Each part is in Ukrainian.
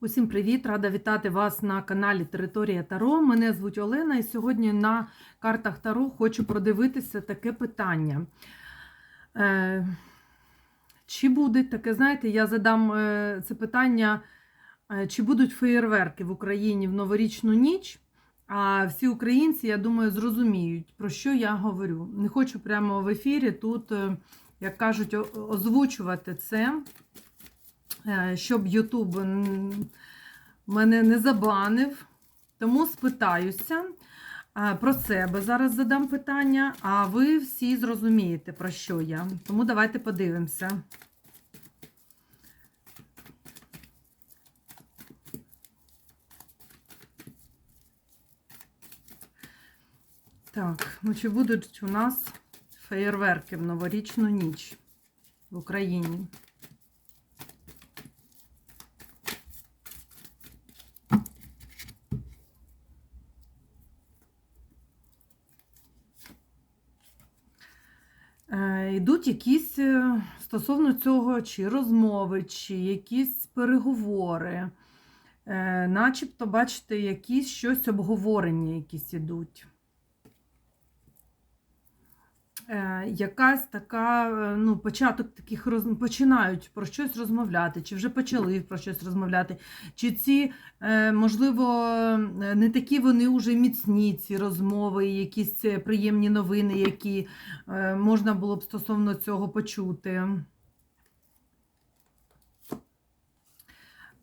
Усім привіт! Рада вітати вас на каналі Територія Таро. Мене звуть Олена, і сьогодні на картах Таро хочу продивитися таке питання. Е, чи буде таке, знаєте, я задам е, це питання, е, чи будуть феєрверки в Україні в новорічну ніч? А всі українці, я думаю, зрозуміють, про що я говорю. Не хочу прямо в ефірі тут, як кажуть, озвучувати це. Е, щоб Ютуб мене не забанив. Тому спитаюся е, про себе. Зараз задам питання, а ви всі зрозумієте, про що я. Тому давайте подивимося. Так, ну чи будуть у нас феєрверки в новорічну ніч в Україні? Е, Йдуть якісь е, стосовно цього, чи розмови, чи якісь переговори. Е, Начебто, бачите, якісь щось обговорення якісь ідуть. Е, Якась така, е, ну, початок таких роз... починають про щось розмовляти, чи вже почали про щось розмовляти, чи ці, е, можливо, не такі вони вже міцні, ці розмови, якісь приємні новини, які можна було б стосовно цього почути.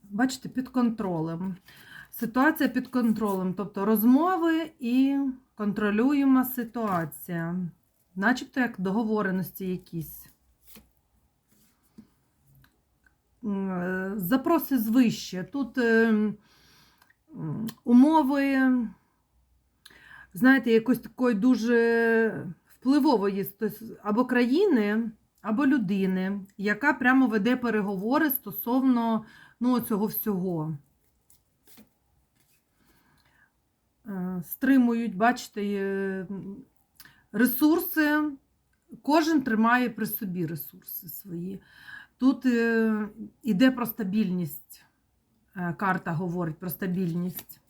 Бачите, під контролем. Ситуація під контролем, тобто розмови і контролюємо ситуація. Начебто як договореності якісь. Е, Запроси звище. Тут е, умови, знаєте, якось такої дуже впливової або країни, або людини, яка прямо веде переговори стосовно ну, цього всього. Е, Стримують, бачите, ресурси, кожен тримає при собі ресурси свої. Тут е, іде про стабільність. Е, Карта говорить про стабільність.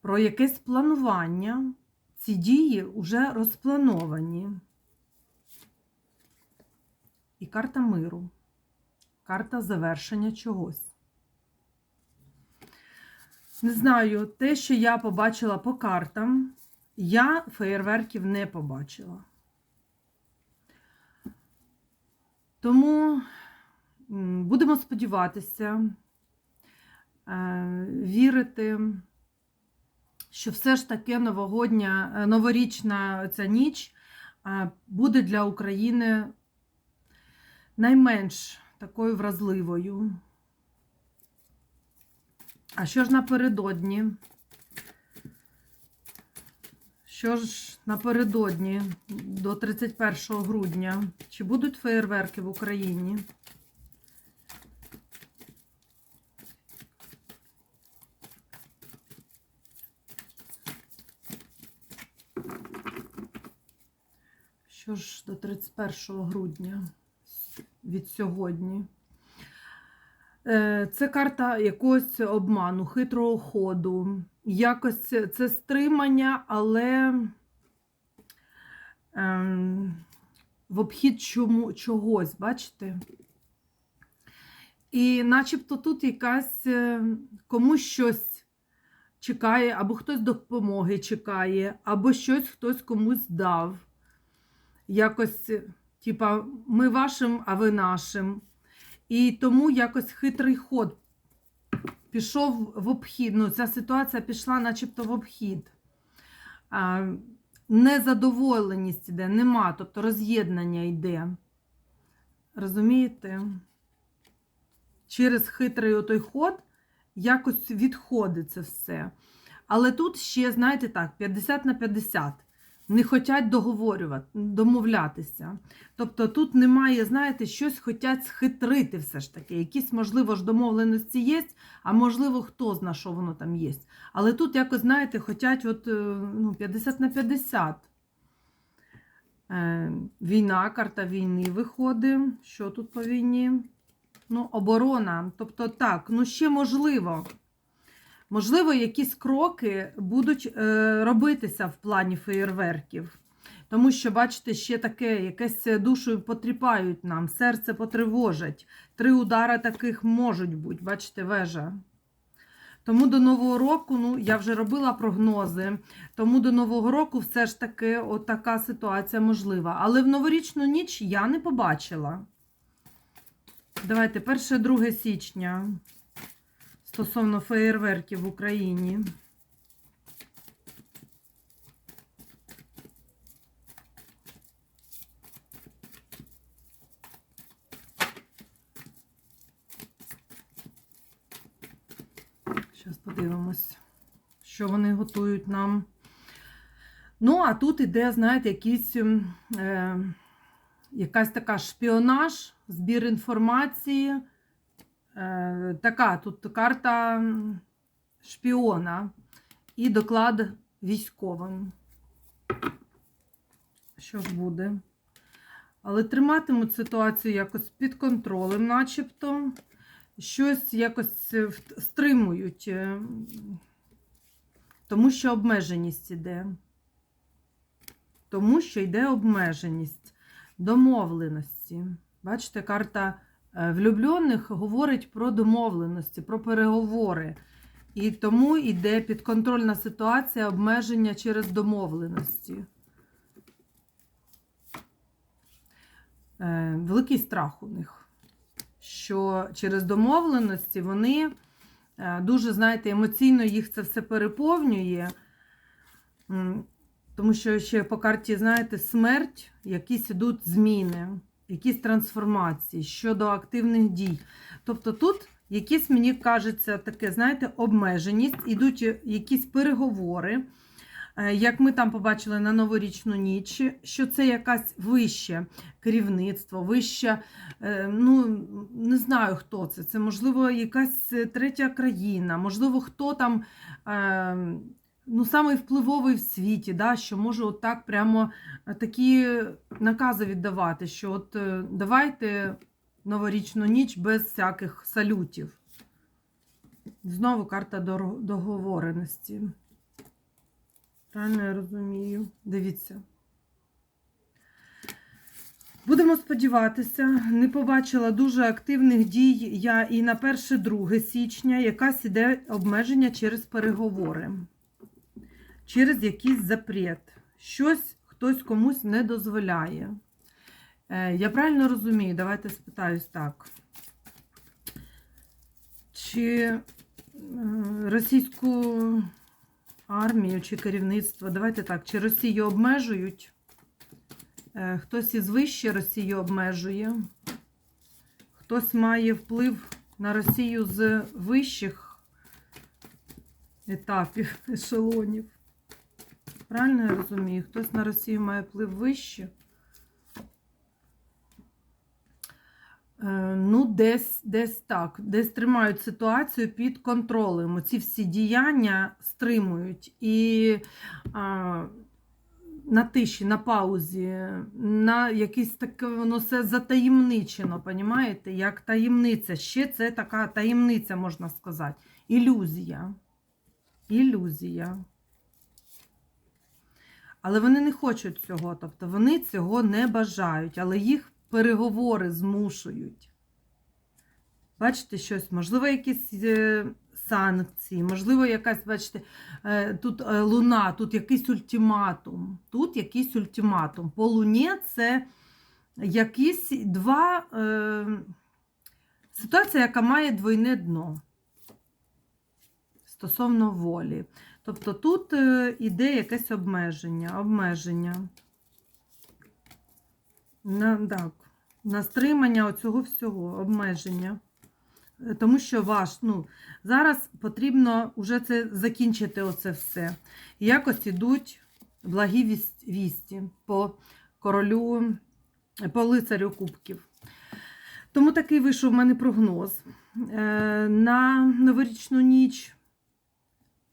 Про якесь планування. Ці дії вже розплановані. І карта миру. Карта завершення чогось. Не знаю, те, що я побачила по картам, я феєрверків не побачила. Тому будемо сподіватися, е, вірити, що все ж таки новогодня, е, новорічна ця ніч е, буде для України найменш такою вразливою. А що ж напередодні? Що ж напередодні до 31 грудня? Чи будуть феєрверки в Україні? Що ж до 31 грудня від сьогодні? Е, Це карта якогось обману, хитрого ходу. Якось це стримання, але ем, в обхід чому, чогось, бачите? І начебто тут якась е, комусь щось чекає, або хтось допомоги чекає, або щось хтось комусь дав. Якось, типа, ми вашим, а ви нашим. І тому якось хитрий ход пішов в обхід. Ну, ця ситуація пішла начебто в обхід. А, незадоволеність йде, нема, тобто роз'єднання йде. Розумієте? Через хитрий отой ход якось відходить це все. Але тут ще, знаєте так, 50 на 50. Не хочуть договорювати, домовлятися. Тобто тут немає, знаєте, щось хочуть схитрити все ж таки. Якісь, можливо, ж домовленості є, а можливо, хто зна, що воно там є. Але тут якось, знаєте, хочуть от, е, ну, 50 на 50. Е, Війна, карта війни виходить. Що тут по війні? Ну, оборона. Тобто так, ну ще можливо. Можливо, якісь кроки будуть е, робитися в плані феєрверків. Тому що, бачите, ще таке, якесь душу потріпають нам, серце потривожать. Три удари таких можуть бути, бачите, вежа. Тому до Нового року, ну, я вже робила прогнози, тому до Нового року все ж таки от така ситуація можлива. Але в новорічну ніч я не побачила. Давайте, 1-2 січня стосовно феєрверків в Україні. Зараз подивимось, що вони готують нам. Ну, а тут іде, знаєте, якийсь, ем, е, якась така шпіонаж, збір інформації. Е, така тут карта шпіона і доклад військовим. Що ж буде? Але триматимуть ситуацію якось під контролем, начебто. Щось якось е, стримують, е, тому що обмеженість іде. Тому що йде обмеженість, домовленості. Бачите, карта влюблених говорить про домовленості, про переговори. І тому йде підконтрольна ситуація обмеження через домовленості. Е, Великий страх у них, що через домовленості вони е, дуже, знаєте, емоційно їх це все переповнює. Тому що ще по карті, знаєте, смерть, якісь ідуть зміни, якісь трансформації щодо активних дій. Тобто тут якісь, мені кажеться, таке, знаєте, обмеженість, ідуть якісь переговори. Е, Як ми там побачили на новорічну ніч, що це якась вище керівництво, вище, е, ну не знаю хто це. Це можливо якась е, третя країна, можливо, хто там ну, самий впливовий в світі, да, що може отак прямо е, такі накази віддавати, що от е, давайте новорічну ніч без всяких салютів. Знову карта договореності. Правильно я розумію. Дивіться. Будемо сподіватися, не побачила дуже активних дій я і на 1-2 січня якась іде обмеження через переговори, через якийсь запрет. Щось хтось комусь не дозволяє. Е, Я правильно розумію, давайте спитаюсь так. Чи е, російську армію чи керівництво, давайте так, чи Росію обмежують? Е, Хтось із вище Росію обмежує, хтось має вплив на Росію з вищих етапів, ешелонів. Правильно я розумію? Хтось на Росію має вплив вище. Е, Ну, десь, десь так, десь тримають ситуацію під контролем. Оці всі діяння стримують. І а, на тиші, на паузі, на якесь таке воно все затаємничено, понімаєте? Як таємниця. Ще це така таємниця, можна сказати. Ілюзія. Ілюзія. Але вони не хочуть цього, тобто вони цього не бажають, але їх переговори змушують. Бачите, щось, можливо, якісь е, санкції, можливо, якась, бачите, е, тут е, луна, тут якийсь ультиматум. Тут якийсь ультиматум. По луні це якісь два е, ситуація, яка має двойне дно стосовно волі. Тобто тут е, іде якесь обмеження. обмеження. На, так, на стримання оцього всього, обмеження. Е, Тому що ваш, ну, зараз потрібно вже це закінчити оце все. І якось ідуть благі вісті по королю, по лицарю кубків. Тому такий вийшов в мене прогноз. Е, На новорічну ніч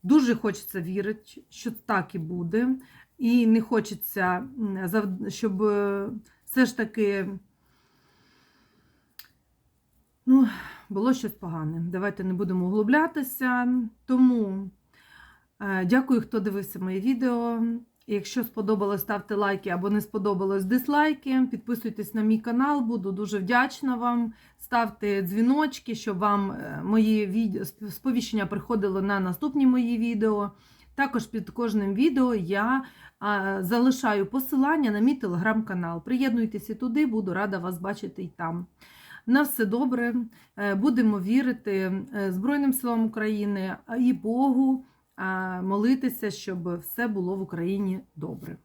дуже хочеться вірити, що так і буде. І не хочеться, щоб е, все ж таки Ну, було щось погане. Давайте не будемо углублятися. Тому е, дякую, хто дивився моє відео. Якщо сподобалось, ставте лайки або не сподобалось дизлайки. Підписуйтесь на мій канал, буду дуже вдячна вам. Ставте дзвіночки, щоб вам е, мої відео, сповіщення приходило на наступні мої відео. Також під кожним відео я залишаю посилання на мій телеграм-канал. Приєднуйтеся туди, буду рада вас бачити і там. На все добре. Е, Будемо вірити е, Збройним силам України і Богу, молитися, щоб все було в Україні добре.